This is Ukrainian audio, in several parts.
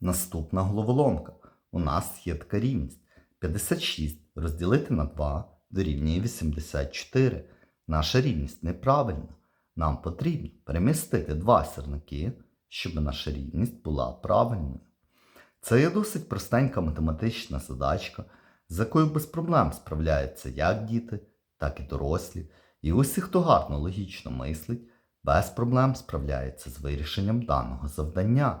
Наступна головоломка. У нас є така рівність. 56 розділити на 2 дорівнює 84. Наша рівність неправильна. Нам потрібно перемістити два сірники, щоб наша рівність була правильною. Це є досить простенька математична задачка, з якою без проблем справляються як діти, так і дорослі. І усі, хто гарно логічно мислить, без проблем справляється з вирішенням даного завдання.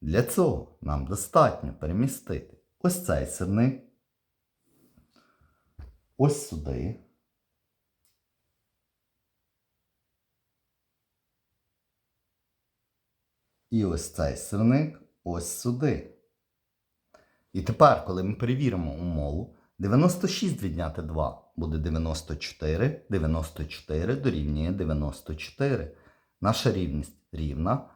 Для цього нам достатньо перемістити ось цей сирник, ось сюди. І ось цей сирник ось сюди. І тепер, коли ми перевіримо умову, 96 відняти 2 буде 94, 94 дорівнює 94. Наша рівність рівна,